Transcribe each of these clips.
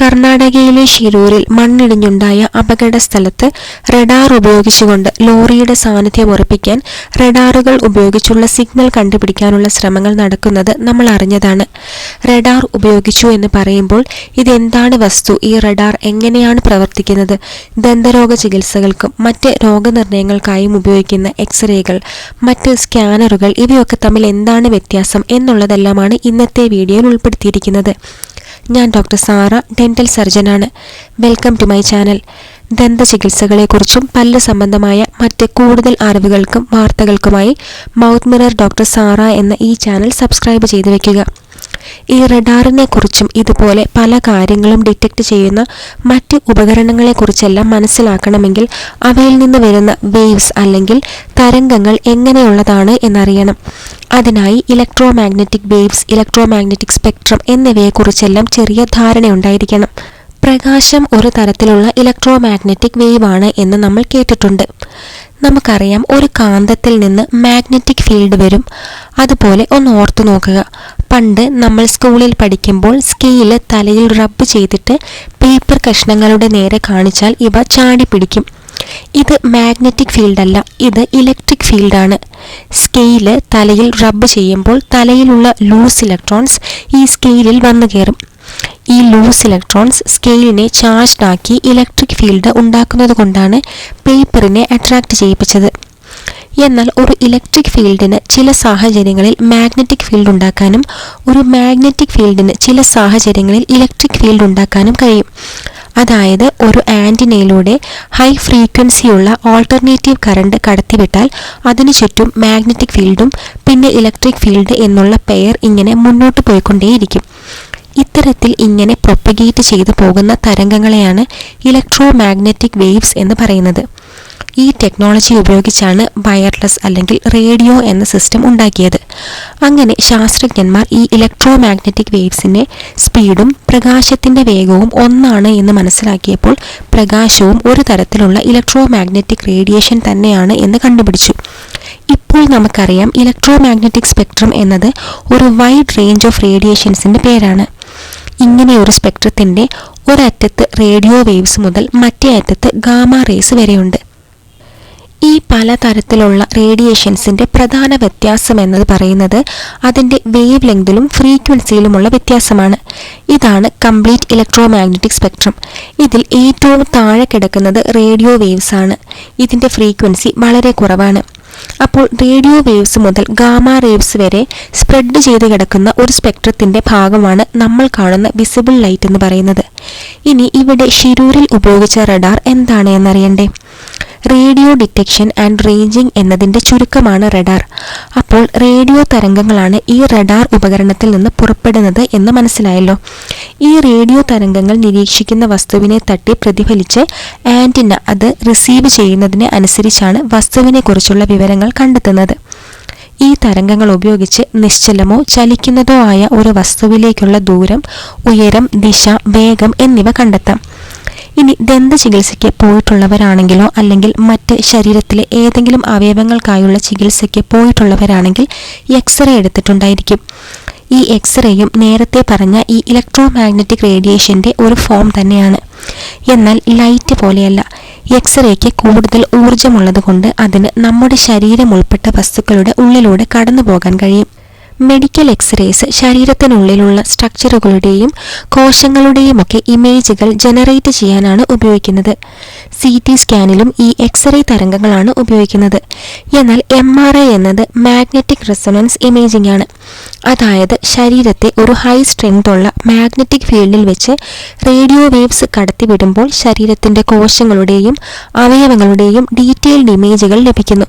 കർണാടകയിലെ ഷിരൂരിൽ മണ്ണിടിഞ്ഞുണ്ടായ അപകട സ്ഥലത്ത് റഡാർ ഉപയോഗിച്ചുകൊണ്ട് ലോറിയുടെ സാന്നിധ്യം ഉറപ്പിക്കാൻ റഡാറുകൾ ഉപയോഗിച്ചുള്ള സിഗ്നൽ കണ്ടുപിടിക്കാനുള്ള ശ്രമങ്ങൾ നടക്കുന്നത് നമ്മൾ അറിഞ്ഞതാണ്. റഡാർ ഉപയോഗിച്ചു എന്ന് പറയുമ്പോൾ ഇതെന്താണ് വസ്തു? ഈ റഡാർ എങ്ങനെയാണ് പ്രവർത്തിക്കുന്നത്? ദന്തരോഗ ചികിത്സകൾക്കും മറ്റ് രോഗനിർണയങ്ങൾക്കായും ഉപയോഗിക്കുന്ന എക്സ്റേകൾ മറ്റ് സ്കാനറുകൾ ഇവയൊക്കെ തമ്മിൽ എന്താണ് വ്യത്യാസം എന്നുള്ളതെല്ലാമാണ് ഇന്നത്തെ വീഡിയോയിൽ ഉൾപ്പെടുത്തിയിരിക്കുന്നത്. ഞാൻ doctor Sara dental സർജനാണ്. Welcome to my channel. ദന്ത ചികിത്സകളെക്കുറിച്ചും പല്ല് സംബന്ധമായ മറ്റ് കൂടുതൽ അറിവുകൾക്കും വാർത്തകൾക്കുമായി മൗത്ത് മിറർ ഡോക്ടർ സാറ എന്ന ഈ ചാനൽ സബ്സ്ക്രൈബ് ചെയ്തു വെക്കുക. ഈ റഡാറിനെ കുറിച്ചും ഇതുപോലെ പല കാര്യങ്ങളും ഡിറ്റക്ട് ചെയ്യുന്ന മറ്റ് ഉപകരണങ്ങളെക്കുറിച്ചെല്ലാം മനസ്സിലാക്കണമെങ്കിൽ അവയിൽ നിന്ന് വരുന്ന വേവ്സ് അല്ലെങ്കിൽ തരംഗങ്ങൾ എങ്ങനെയുള്ളതാണ് എന്നറിയണം. അതിനായി electro magnetic waves electro magnetic spectrum എന്നിവയെക്കുറിച്ചെല്ലാം ചെറിയ ധാരണയുണ്ടായിരിക്കണം പ്രകാശം ഒരു തരത്തിലുള്ള ഇലക്ട്രോ മാഗ്നറ്റിക് വേവ് ആണ് എന്ന് നമ്മൾ കേട്ടിട്ടുണ്ട്. നമുക്കറിയാം ഒരു കാന്തത്തിൽ നിന്ന് മാഗ്നറ്റിക് ഫീൽഡ് വരും. അതുപോലെ ഒന്ന് ഓർത്തു നോക്കുക. പണ്ട് നമ്മൾ സ്കൂളിൽ പഠിക്കുമ്പോൾ സ്കെയിൽ തലയിൽ റബ്ബ് ചെയ്തിട്ട് പേപ്പർ കഷ്ണങ്ങളുടെ നേരെ കാണിച്ചാൽ ഇവ ചാടി പിടിക്കും. ഇത് മാഗ്നറ്റിക് ഫീൽഡ് അല്ല ഇത് ഇലക്ട്രിക് ഫീൽഡാണ് സ്കെയിൽ തലയിൽ റബ്ബ് ചെയ്യുമ്പോൾ തലയിലുള്ള ലൂസ് ഇലക്ട്രോൺസ് ഈ സ്കെയിലിൽ വന്നു കയറും. ഈ ലൂസ് ഇലക്ട്രോൺസ് സ്കെയിലിനെ ചാർജ്ഡ് ആക്കി ഇലക്ട്രിക് ഫീൽഡ് ഉണ്ടാക്കുന്നത് കൊണ്ടാണ് പേപ്പറിനെ അട്രാക്റ്റ് ചെയ്യിപ്പിച്ചത്. എന്നാൽ ഒരു ഇലക്ട്രിക് ഫീൽഡിന് ചില സാഹചര്യങ്ങളിൽ മാഗ്നറ്റിക് ഫീൽഡ് ഉണ്ടാക്കാനും ഒരു മാഗ്നറ്റിക് ഫീൽഡിന് ചില സാഹചര്യങ്ങളിൽ ഇലക്ട്രിക് ഫീൽഡ് ഉണ്ടാക്കാനും കഴിയും. അതായത് ഒരു ആന്റിനയിലൂടെ ഹൈ ഫ്രീക്വൻസിയുള്ള ഓൾട്ടർനേറ്റീവ് കറണ്ട് കടത്തിവിട്ടാൽ അതിനു ചുറ്റും മാഗ്നറ്റിക് ഫീൽഡും പിന്നെ ഇലക്ട്രിക് ഫീൽഡ് എന്നുള്ള പെയർ ഇങ്ങനെ മുന്നോട്ട് പോയിക്കൊണ്ടേയിരിക്കും. ഇത്തരത്തിൽ ഇങ്ങനെ പ്രൊപ്പഗേറ്റ് ചെയ്തു പോകുന്ന തരംഗങ്ങളെയാണ് ഇലക്ട്രോ മാഗ്നറ്റിക് വേവ്സ് എന്ന് പറയുന്നത്. ഈ ടെക്നോളജി ഉപയോഗിച്ചാണ് വയർലെസ് അല്ലെങ്കിൽ റേഡിയോ എന്ന സിസ്റ്റം ഉണ്ടാക്കിയത്. അങ്ങനെ ശാസ്ത്രജ്ഞന്മാർ ഈ ഇലക്ട്രോ മാഗ്നറ്റിക് വേവ്സിന്റെ സ്പീഡും പ്രകാശത്തിന്റെ വേഗവും ഒന്നാണ് എന്ന് മനസ്സിലാക്കിയപ്പോൾ പ്രകാശവും ഒരു തരത്തിലുള്ള ഇലക്ട്രോ മാഗ്നറ്റിക് റേഡിയേഷൻ തന്നെയാണ് എന്ന് കണ്ടുപിടിച്ചു. ഇപ്പോൾ നമുക്കറിയാം ഇലക്ട്രോ മാഗ്നറ്റിക് സ്പെക്ട്രം എന്നത് ഒരു വൈഡ് റേഞ്ച് ഓഫ് റേഡിയേഷൻസിന്റെ പേരാണ്. ഇങ്ങനെ ഒരു സ്പെക്ട്രത്തിന്റെ ഒരറ്റത്ത് റേഡിയോ വേവ്സ് മുതൽ മറ്റേ അറ്റത്ത് ഗാമ റേസ് വരെയുണ്ട്. ഈ പലതരത്തിലുള്ള റേഡിയേഷൻസിന്റെ പ്രധാന വ്യത്യാസം എന്നത് പറയുന്നത് അതിന്റെ വേവ് ലെങ്തിലും ഫ്രീക്വൻസിയിലുമുള്ള വ്യത്യാസമാണ്. ഇതാണ് കംപ്ലീറ്റ് ഇലക്ട്രോ മാഗ്നറ്റിക് സ്പെക്ട്രം. ഇതിൽ ഏറ്റവും താഴെ കിടക്കുന്നത് റേഡിയോ വേവ്സ് ആണ്. ഇതിന്റെ ഫ്രീക്വൻസി വളരെ കുറവാണ്. അപ്പോൾ റേഡിയോ വേവ്സ് മുതൽ ഗാമ റേവ്സ് വരെ സ്പ്രെഡ് ചെയ്ത് കിടക്കുന്ന ഒരു സ്പെക്ട്രത്തിന്റെ ഭാഗമാണ് നമ്മൾ കാണുന്ന വിസിബിൾ ലൈറ്റ് എന്ന് പറയുന്നത്. ഇനി ഇവിടെ ഷിരൂരിൽ ഉപയോഗിച്ച റഡാർ എന്താണ് എന്നറിയണ്ടേ? റേഡിയോ ഡിറ്റക്ഷൻ ആൻഡ് റേഞ്ചിങ് എന്നതിന്റെ ചുരുക്കമാണ് റഡാർ. അപ്പോൾ റേഡിയോ തരംഗങ്ങളാണ് ഈ റഡാർ ഉപകരണത്തിൽ നിന്ന് പുറപ്പെടുന്നത് എന്ന് മനസ്സിലായല്ലോ. ഈ റേഡിയോ തരംഗങ്ങൾ നിരീക്ഷിക്കുന്ന വസ്തുവിനെ തട്ടി പ്രതിഫലിച്ച് ആന്റിന അത് റിസീവ് ചെയ്യുന്നതിനെ അനുസരിച്ചാണ് വസ്തുവിനെക്കുറിച്ചുള്ള വിവരങ്ങൾ കണ്ടെത്തുന്നത്. ഈ തരംഗങ്ങൾ ഉപയോഗിച്ച് നിശ്ചലമോ ചലിക്കുന്നതോ ആയ ഒരു വസ്തുവിലേക്കുള്ള ദൂരം ഉയരം ദിശ വേഗം എന്നിവ കണ്ടെത്താം. ഇനി ദന്ത ചികിത്സയ്ക്ക് പോയിട്ടുള്ളവരാണെങ്കിലോ അല്ലെങ്കിൽ മറ്റ് ശരീരത്തിലെ ഏതെങ്കിലും അവയവങ്ങൾക്കായുള്ള ചികിത്സയ്ക്ക് പോയിട്ടുള്ളവരാണെങ്കിൽ എക്സ്റേ എടുത്തിട്ടുണ്ടായിരിക്കും. ഈ എക്സ്റേയും നേരത്തെ പറഞ്ഞ ഈ ഇലക്ട്രോ മാഗ്നറ്റിക് റേഡിയേഷന്റെ ഒരു ഫോം തന്നെയാണ്. എന്നാൽ ലൈറ്റ് പോലെയല്ല. എക്സ്റേക്ക് കൂടുതൽ ഊർജമുള്ളത് കൊണ്ട് അതിന് നമ്മുടെ ശരീരം ഉൾപ്പെട്ട വസ്തുക്കളുടെ ഉള്ളിലൂടെ കടന്നു പോകാൻ കഴിയും. മെഡിക്കൽ എക്സ്റേസ് ശരീരത്തിനുള്ളിലുള്ള സ്ട്രക്ചറുകളുടെയും കോശങ്ങളുടെയും ഒക്കെ ഇമേജുകൾ ജനറേറ്റ് ചെയ്യാനാണ് ഉപയോഗിക്കുന്നത്. സി ടി സ്കാനിലും ഈ എക്സ്റേ തരംഗങ്ങളാണ് ഉപയോഗിക്കുന്നത്. എന്നാൽ എം ആർ ഐ എന്നത് മാഗ്നറ്റിക് റെസൊണൻസ് ഇമേജിംഗ് ആണ് അതായത് ശരീരത്തെ ഒരു ഹൈ സ്ട്രെങ്ത് ഉള്ള മാഗ്നറ്റിക് ഫീൽഡിൽ വെച്ച് റേഡിയോ വേവ്സ് കടത്തിവിടുമ്പോൾ ശരീരത്തിന്റെ കോശങ്ങളുടെയും അവയവങ്ങളുടെയും ഡീറ്റെയിൽഡ് ഇമേജുകൾ ലഭിക്കുന്നു.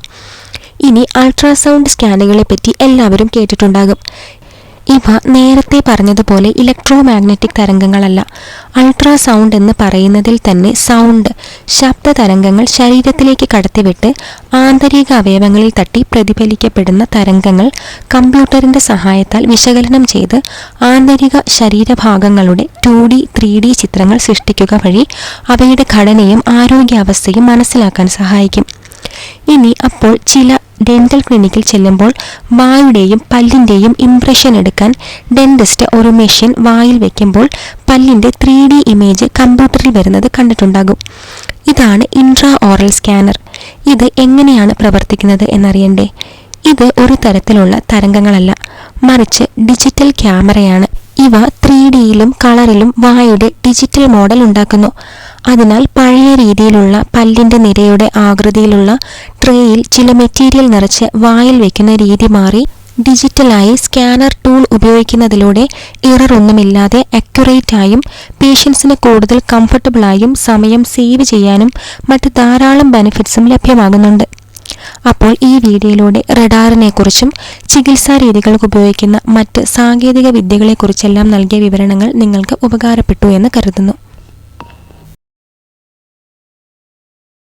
ഇനി അൾട്രാസൗണ്ട് സ്കാനുകളെ പറ്റി എല്ലാവരും കേട്ടിട്ടുണ്ടാകും. ഇവ നേരത്തെ പറഞ്ഞതുപോലെ ഇലക്ട്രോ മാഗ്നറ്റിക് തരംഗങ്ങളല്ല. അൾട്രാസൗണ്ട് എന്ന് പറയുന്നതിൽ തന്നെ സൗണ്ട് ശബ്ദ തരംഗങ്ങൾ ശരീരത്തിലേക്ക് കടത്തിവിട്ട് ആന്തരിക അവയവങ്ങളിൽ തട്ടി പ്രതിഫലിക്കപ്പെടുന്ന തരംഗങ്ങൾ കമ്പ്യൂട്ടറിന്റെ സഹായത്താൽ വിശകലനം ചെയ്ത് ആന്തരിക ശരീരഭാഗങ്ങളുടെ ടു ഡി ത്രീ ഡി ചിത്രങ്ങൾ സൃഷ്ടിക്കുക വഴി അവയുടെ ഘടനയും ആരോഗ്യാവസ്ഥയും മനസ്സിലാക്കാൻ സഹായിക്കും. ഇനി അപ്പോൾ ചില ഡെന്റൽ ക്ലിനിക്കിൽ ചെല്ലുമ്പോൾ വായുടെയും പല്ലിന്റെയും ഇംപ്രഷൻ എടുക്കാൻ ഡെന്റിസ്റ്റ് ഒരു മെഷീൻ വായിൽ വെക്കുമ്പോൾ പല്ലിന്റെ ത്രീ ഡി ഇമേജ് കമ്പ്യൂട്ടറിൽ വരുന്നത് കണ്ടിട്ടുണ്ടാകും. ഇതാണ് ഇൻട്രാ ഓറൽ സ്കാനർ ഇത് എങ്ങനെയാണ് പ്രവർത്തിക്കുന്നത് എന്നറിയണ്ടേ? ഇത് ഒരു തരത്തിലുള്ള തരംഗങ്ങളല്ല. മറിച്ച് ഡിജിറ്റൽ ക്യാമറയാണ് ഇവ ത്രീ ഡിയിലും കളറിലും വായുടെ ഡിജിറ്റൽ മോഡൽ ഉണ്ടാക്കുന്നു. അതിനാൽ പഴയ രീതിയിലുള്ള പല്ലിന്റെ നിരയുടെ ആകൃതിയിലുള്ള ട്രേയിൽ ചില മെറ്റീരിയൽ നിറച്ച് വായിൽ വെക്കുന്ന രീതി മാറി ഡിജിറ്റലായി സ്കാനർ ടൂൾ ഉപയോഗിക്കുന്നതിലൂടെ ഇറർ ഒന്നുമില്ലാതെ അക്യുറേറ്റ് ആയും പേഷ്യൻസിന് കൂടുതൽ കംഫർട്ടബിളായും സമയം സേവ് ചെയ്യാനും മറ്റ് ധാരാളം ബെനിഫിറ്റ്സും ലഭ്യമാകുന്നുണ്ട്. അപ്പോൾ ഈ വീഡിയോയിലൂടെ റഡാറിനെ കുറിച്ചും ചികിത്സാ രീതികൾക്ക് ഉപയോഗിക്കുന്ന മറ്റ് സാങ്കേതിക വിദ്യകളെക്കുറിച്ചെല്ലാം നൽകിയ വിവരണങ്ങൾ നിങ്ങൾക്ക് ഉപകാരപ്പെട്ടു എന്ന് കരുതുന്നു.